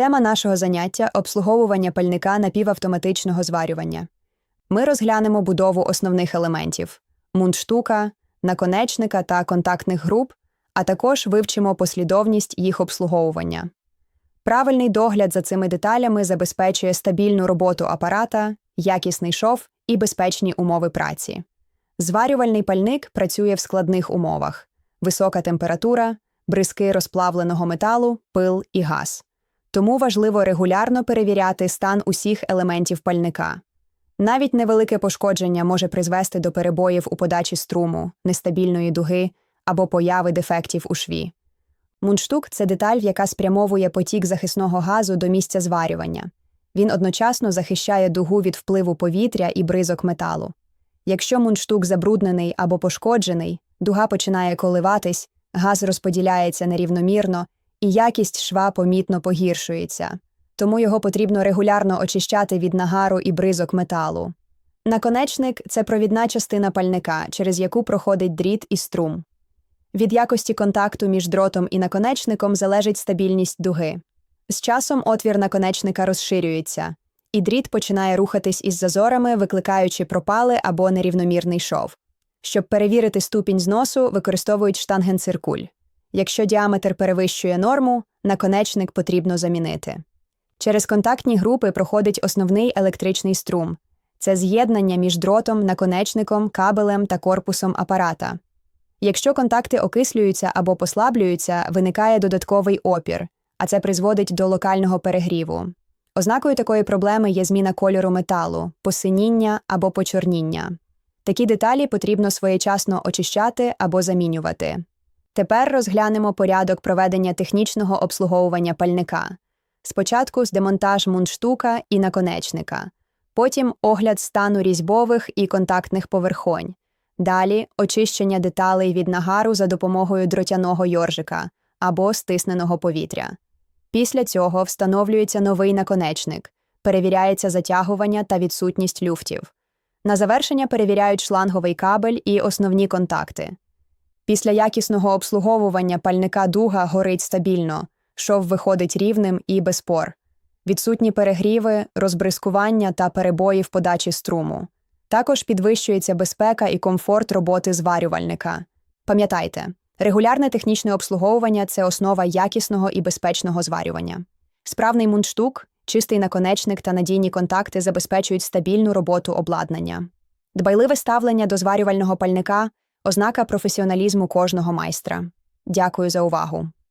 Тема нашого заняття обслуговування пальника напівавтоматичного зварювання. Ми розглянемо будову основних елементів мундштука, наконечника та контактних груп, а також вивчимо послідовність їх обслуговування. Правильний догляд за цими деталями забезпечує стабільну роботу апарата, якісний шов і безпечні умови праці. Зварювальний пальник працює в складних умовах: висока температура, бризки розплавленого металу, пил і газ. Тому важливо регулярно перевіряти стан усіх елементів пальника. Навіть невелике пошкодження може призвести до перебоїв у подачі струму, нестабільної дуги або появи дефектів у шві. Мундштук це деталь, яка спрямовує потік захисного газу до місця зварювання. Він одночасно захищає дугу від впливу повітря і бризок металу. Якщо мундштук забруднений або пошкоджений, дуга починає коливатись, газ розподіляється нерівномірно, і якість шва помітно погіршується, тому його потрібно регулярно очищати від нагару і бризок металу. Наконечник це провідна частина пальника, через яку проходить дріт і струм. Від якості контакту між дротом і наконечником залежить стабільність дуги. З часом отвір наконечника розширюється, і дріт починає рухатись із зазорами, викликаючи пропали або нерівномірний шов. Щоб перевірити ступінь зносу, використовують штангенциркуль. Якщо діаметр перевищує норму, наконечник потрібно замінити. Через контактні групи проходить основний електричний струм це з'єднання між дротом, наконечником, кабелем та корпусом апарата. Якщо контакти окислюються або послаблюються, виникає додатковий опір, а це призводить до локального перегріву. Ознакою такої проблеми є зміна кольору металу, посиніння або почорніння. Такі деталі потрібно своєчасно очищати або замінювати. Тепер розглянемо порядок проведення технічного обслуговування пальника. Спочатку демонтаж мундштука і наконечника, потім огляд стану різьбових і контактних поверхонь, далі очищення деталей від нагару за допомогою дротяного йоржика або стисненого повітря. Після цього встановлюється новий наконечник, перевіряється затягування та відсутність люфтів. На завершення перевіряють шланговий кабель і основні контакти. Після якісного обслуговування пальника дуга горить стабільно, шов виходить рівним і без пор. Відсутні перегріви, розбризкування та перебої в подачі струму. Також підвищується безпека і комфорт роботи зварювальника. Пам'ятайте, регулярне технічне обслуговування це основа якісного і безпечного зварювання. Справний мундштук, чистий наконечник та надійні контакти забезпечують стабільну роботу обладнання. Дбайливе ставлення до зварювального пальника ознака професіоналізму кожного майстра. Дякую за увагу.